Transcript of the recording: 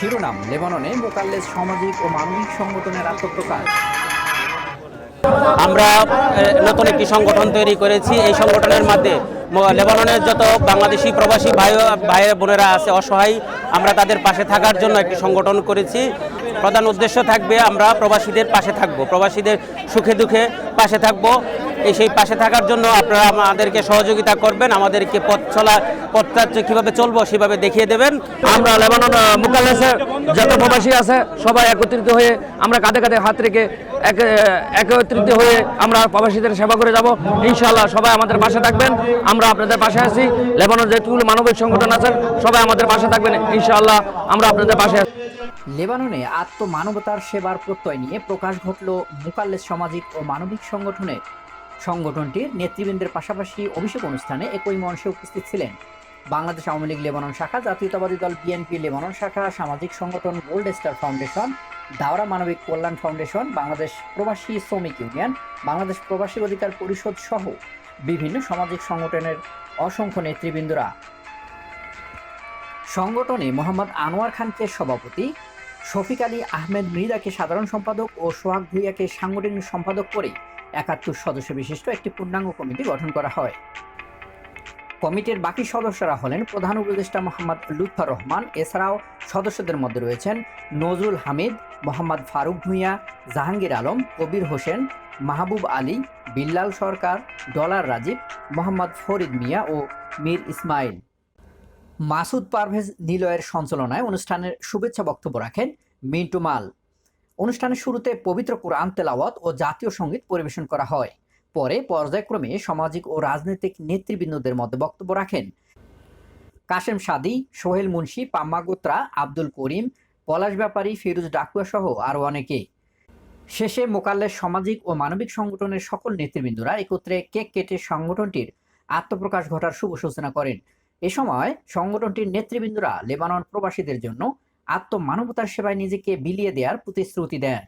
শিরোনাম, লেবাননে মোকাল্লেস সামাজিক ও মানবিক সংগঠনের আত্মপ্রকাশ। আমরা নতুন একটি সংগঠন তৈরি করেছি। এই সংগঠনের মধ্যে ম- লেবাননের যত বাংলাদেশি প্রবাসী ভাই ভাই বোনেরা আছে, অসহায়, আমরা তাদের পাশে থাকার জন্য একটি সংগঠন করেছি। প্রধান উদ্দেশ্য থাকবে আমরা প্রবাসীদের পাশে থাকব, প্রবাসীদের সুখে দুঃখে পাশে থাকব। এই সেই পাশে থাকার জন্য আপনারা আমাদেরকে সহযোগিতা করবেন আমাদেরকে পথ চলা পথটা কীভাবে চলবো সেভাবে দেখিয়ে দেবেন। আমরা লেবানন আহ, মোকাল্লেসের যত প্রবাসী আছে সবাই একত্রিত হয়ে আমরা কাঁধে কাঁধে হাত রেখে একত্রিত হয়ে আমরা প্রবাসীদের সেবা করে যাব। ইনশাআল্লাহ সবাই আমাদের পাশে থাকবেন আমরা আপনাদের পাশে আছি। লেবানন যেটুকু মানবিক সংগঠন আছেন সবাই আমাদের পাশে থাকবেন ইনশাআল্লাহ আমরা আপনাদের পাশে আছি। লেবাননে আত্মমানবতার সেবার প্রত্যয় নিয়ে প্রকাশ ঘটল মোকাল্লেস সামাজিক ও মানবিক সংগঠনের সংগঠনটির নেতৃবৃন্দের পাশাপাশি অভিষেক অনুষ্ঠানে একই মঞ্চে উপস্থিত ছিলেন। বাংলাদেশ আওয়ামী লীগ লেবানন শাখা, জাতীয়তাবাদী দল বিএনপি লেবানন শাখা, সামাজিক সংগঠন গোল্ড স্টার ফাউন্ডেশন, দাওরা মানবিক কল্যাণ ফাউন্ডেশন, বাংলাদেশ প্রবাসী শ্রমিক ইউনিয়ন, বাংলাদেশ প্রবাসী অধিকার পরিষদ সহ বিভিন্ন সামাজিক সংগঠনের অসংখ্য নেতৃবৃন্দরা। সংগঠনে মোহাম্মদ আনোয়ার খানকে সভাপতি, শফিক আলী আহমেদ মৃদাকে সাধারণ সম্পাদক ও সোহাগ ভুইয়াকে সাংগঠনিক সম্পাদক করে একাত্তর সদস্য বিশিষ্ট একটি পূর্ণাঙ্গ কমিটি গঠন করা হয়। কমিটির বাকি সদস্যরা হলেন প্রধান উপদেষ্টা মোহাম্মদ লুৎফর রহমান, এছাড়াও সদস্যদের মধ্যে রয়েছেন নজরুল হামিদ, মোহাম্মদ ফারুক ভুঁইয়া, জাহাঙ্গীর আলম, কবির হোসেন, মাহবুব আলী, বিল্লাল সরকার, ডলার রাজীব, মোহাম্মদ ফরিদ মিয়া ও মীর ইসমাইল। মাসুদ পারভেজ নিলয়ের সঞ্চালনায় অনুষ্ঠানের শুভেচ্ছা বক্তব্য রাখেন মিন্টু মাল। অনুষ্ঠানের শুরুতে পবিত্র কোরআন তেলাওয়াত ও জাতীয় সংগীত পরিবেশন করা হয়। পরে পর্যায়ক্রমে সামাজিক ও রাজনৈতিক নেতৃবৃন্দদের মধ্যে বক্তব্য রাখেন। কাশেম সাদি, সোহেল মুন্সি, পাম্মা গোত্রা, আব্দুল করিম, পলাশ ব্যাপারী, ফিরোজ ডাকুয়া সহ আরও অনেকে। শেষে মোকাল্লের সামাজিক ও মানবিক সংগঠনের সকল নেতৃবৃন্দরা একত্রে কেক কেটে সংগঠনটির আত্মপ্রকাশ ঘটার শুভ সূচনা করেন। এ সময় সংগঠনটির নেতৃবৃন্দরা লেবানন প্রবাসীদের জন্য আত্মমানবতার সেবায় নিজেকে বিলিয়ে দেওয়ার প্রতিশ্রুতি দেন।